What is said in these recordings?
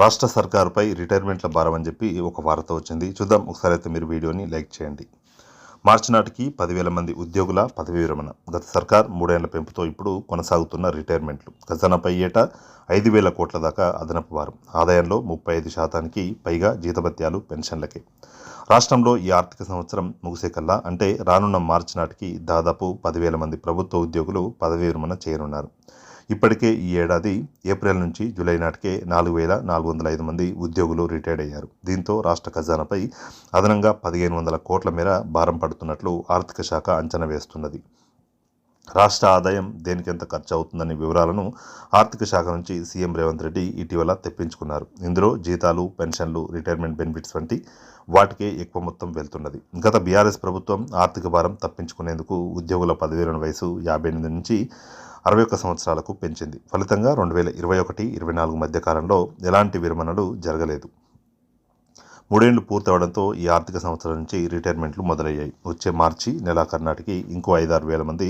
రాష్ట్ర సర్కారుపై రిటైర్మెంట్ల భారం అని చెప్పి ఒక వార్త వచ్చింది. చూద్దాం. ఒకసారి అయితే మీరు వీడియోని లైక్ చేయండి. మార్చి నాటికి పదివేల మంది ఉద్యోగుల పదవీ విరమణ గత సర్కార్ మూడేళ్ళ పెంపుతో ఇప్పుడు కొనసాగుతున్న రిటైర్మెంట్లు. ఖజానాపై ఏటా ఐదు వేల కోట్ల దాకా అదనపు భారం. ఆదాయంలో ముప్పై ఐదు శాతానికి పైగా జీతభత్యాలు పెన్షన్లకే. రాష్ట్రంలో ఈ ఆర్థిక సంవత్సరం ముగిసే కల్లా అంటే రానున్న మార్చి నాటికి దాదాపు పదివేల మంది ప్రభుత్వ ఉద్యోగులు పదవీ విరమణ చేయనున్నారు. ఇప్పటికే ఈ ఏడాది ఏప్రిల్ నుంచి జూలై నాటికే నాలుగు వేల నాలుగు వందల ఐదు మంది ఉద్యోగులు రిటైర్డ్ అయ్యారు. దీంతో రాష్ట్ర ఖజానాపై అదనంగా పదిహేను వందల కోట్ల మేర భారం పడుతున్నట్లు ఆర్థిక శాఖ అంచనా వేస్తున్నది. రాష్ట్ర ఆదాయం దేనికెంత ఖర్చు అవుతుందనే వివరాలను ఆర్థిక శాఖ నుంచి సీఎం రేవంత్ రెడ్డి ఇటీవల తెప్పించుకున్నారు. ఇందులో జీతాలు పెన్షన్లు రిటైర్మెంట్ బెనిఫిట్స్ వంటి వాటికే ఎక్కువ మొత్తం వెళ్తున్నది. గత బీఆర్ఎస్ ప్రభుత్వం ఆర్థిక భారం తప్పించుకునేందుకు ఉద్యోగుల పదివేల వయసు యాభై ఎనిమిది నుంచి అరవై ఒక్క సంవత్సరాలకు పెంచింది. ఫలితంగా రెండు వేల ఇరవై ఒకటి ఇరవై నాలుగు మధ్య కాలంలో ఎలాంటి విరమణలు జరగలేదు. మూడేళ్ళు పూర్తవడంతో ఈ ఆర్థిక సంవత్సరం నుంచి రిటైర్మెంట్లు మొదలయ్యాయి. వచ్చే మార్చి నెలాఖరు నాటికి ఇంకో ఐదారు వేల మంది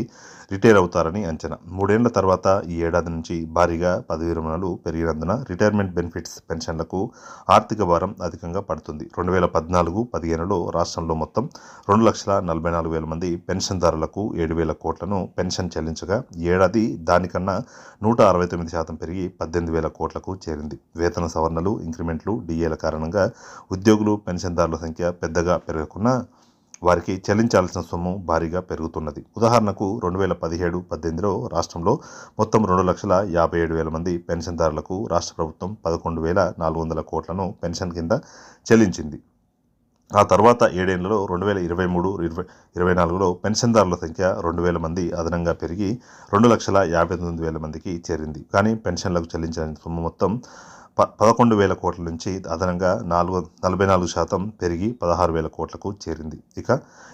రిటైర్ అవుతారని అంచనా. మూడేళ్ళ తర్వాత ఈ ఏడాది నుంచి భారీగా పదవి విరమణలు పెరిగినందున రిటైర్మెంట్ బెనిఫిట్స్ పెన్షన్లకు ఆర్థిక భారం అధికంగా పడుతుంది. రెండు వేల పద్నాలుగు పదిహేనులో రాష్ట్రంలో మొత్తం రెండు లక్షల నలభై నాలుగు వేల మంది పెన్షన్దారులకు ఏడు వేల కోట్లను పెన్షన్ చెల్లించగా ఏడాది దానికన్నా నూట అరవై తొమ్మిది శాతం పెరిగి పద్దెనిమిది వేల కోట్లకు చేరింది. వేతన సవరణలు ఇంక్రిమెంట్లు డిఏల కారణంగా ఉద్యోగులు పెన్షన్దారుల సంఖ్య పెద్దగా పెరగకున్నా వారికి చెల్లించాల్సిన సొమ్ము భారీగా పెరుగుతున్నది. ఉదాహరణకు రెండు వేల పదిహేడు పద్దెనిమిదిలో రాష్ట్రంలో మొత్తం రెండు లక్షల యాభై ఏడు వేల మంది పెన్షన్దారులకు రాష్ట్ర ప్రభుత్వం పదకొండు వేల నాలుగు వందల కోట్లను పెన్షన్ కింద చెల్లించింది. ఆ తర్వాత ఏడేళ్ళలో రెండు వేల ఇరవై మూడు ఇరవై ఇరవై నాలుగులో పెన్షన్దారుల సంఖ్య రెండు వేల మంది అదనంగా పెరిగి రెండు లక్షల యాభై తొమ్మిది వేల మందికి చేరింది. కానీ పెన్షన్లకు చెల్లించిన సొమ్ము మొత్తం ప పదకొండు వేల కోట్ల నుంచి అదనంగా నాలుగు నలభై నాలుగు శాతం పెరిగి పదహారు వేల కోట్లకు చేరింది. ఇక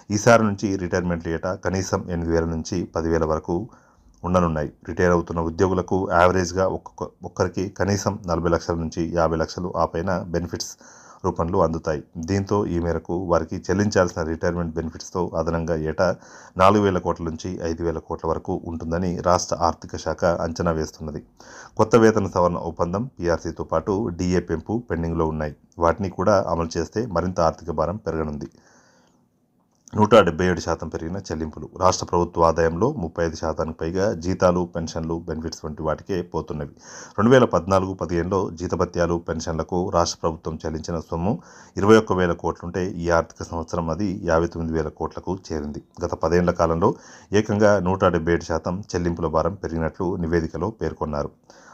ఈసారి నుంచి రిటైర్మెంట్ ఏటా కనీసం ఎనిమిది వేల నుంచి పదివేల వరకు ఉండనున్నాయి. రిటైర్ అవుతున్న ఉద్యోగులకు యావరేజ్గా ఒక్కొక్క ఒక్కరికి కనీసం నలభై లక్షల నుంచి యాభై లక్షలు ఆ పైన బెనిఫిట్స్ రూపంలో అందుతాయి. దీంతో ఈ మేరకు వారికి చెల్లించాల్సిన రిటైర్మెంట్ బెనిఫిట్స్తో అదనంగా ఏటా నాలుగు వేల కోట్ల నుంచి ఐదు వేల కోట్ల వరకు ఉంటుందని రాష్ట్ర ఆర్థిక శాఖ అంచనా వేస్తున్నది. కొత్త వేతన సవరణ ఒప్పందం పీఆర్సీతో పాటు డిఏ పెంపు పెండింగ్లో ఉన్నాయి. వాటిని కూడా అమలు చేస్తే మరింత ఆర్థిక భారం పెరగనుంది. నూట డెబ్బై ఏడు శాతం పెరిగిన చెల్లింపులు. రాష్ట్ర ప్రభుత్వ ఆదాయంలో ముప్పై ఐదు శాతానికి పైగా జీతాలు పెన్షన్లు బెనిఫిట్స్ వంటి వాటికే పోతున్నవి. రెండు వేల పద్నాలుగు పదిహేనులో జీతభత్యాలు పెన్షన్లకు రాష్ట్ర ప్రభుత్వం చెల్లించిన సొమ్ము ఇరవై ఒక్క వేల కోట్లుంటే ఈ ఆర్థిక సంవత్సరం అది యాభై తొమ్మిది వేల కోట్లకు చేరింది. గత పదేళ్ళ కాలంలో ఏకంగా నూట డెబ్బై ఏడు శాతం చెల్లింపుల భారం పెరిగినట్లు నివేదికలో పేర్కొన్నారు.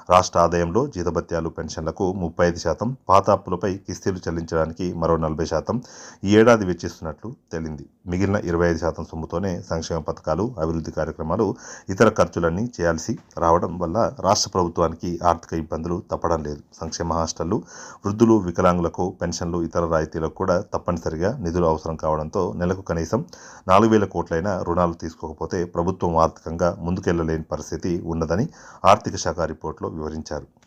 రాష్ట్ర ఆదాయంలో జీతభత్యాలు పెన్షన్లకు ముప్పై ఐదు శాతం పాత అప్పులపై కిస్తీలు చెల్లించడానికి మరో నలభై శాతం ఈ ఏడాది వెచ్చిస్తున్నట్లు తేలింది. మిగిలిన ఇరవై ఐదు శాతం సొమ్ముతోనే సంక్షేమ పథకాలు అభివృద్ధి కార్యక్రమాలు ఇతర ఖర్చులన్నీ చేయాల్సి రావడం వల్ల రాష్ట్ర ప్రభుత్వానికి ఆర్థిక ఇబ్బందులు తప్పడం లేదు. సంక్షేమ హాస్టళ్ళు వృద్ధులు వికలాంగులకు పెన్షన్లు ఇతర రాయితీలకు కూడా తప్పనిసరిగా నిధులు అవసరం కావడంతో నెలకు కనీసం నాలుగు వేల కోట్లైన రుణాలు తీసుకోకపోతే ప్రభుత్వం ఆర్థికంగా ముందుకెళ్ళలేని పరిస్థితి ఉన్నదని ఆర్థిక శాఖ రిపోర్టులో వివరించారు.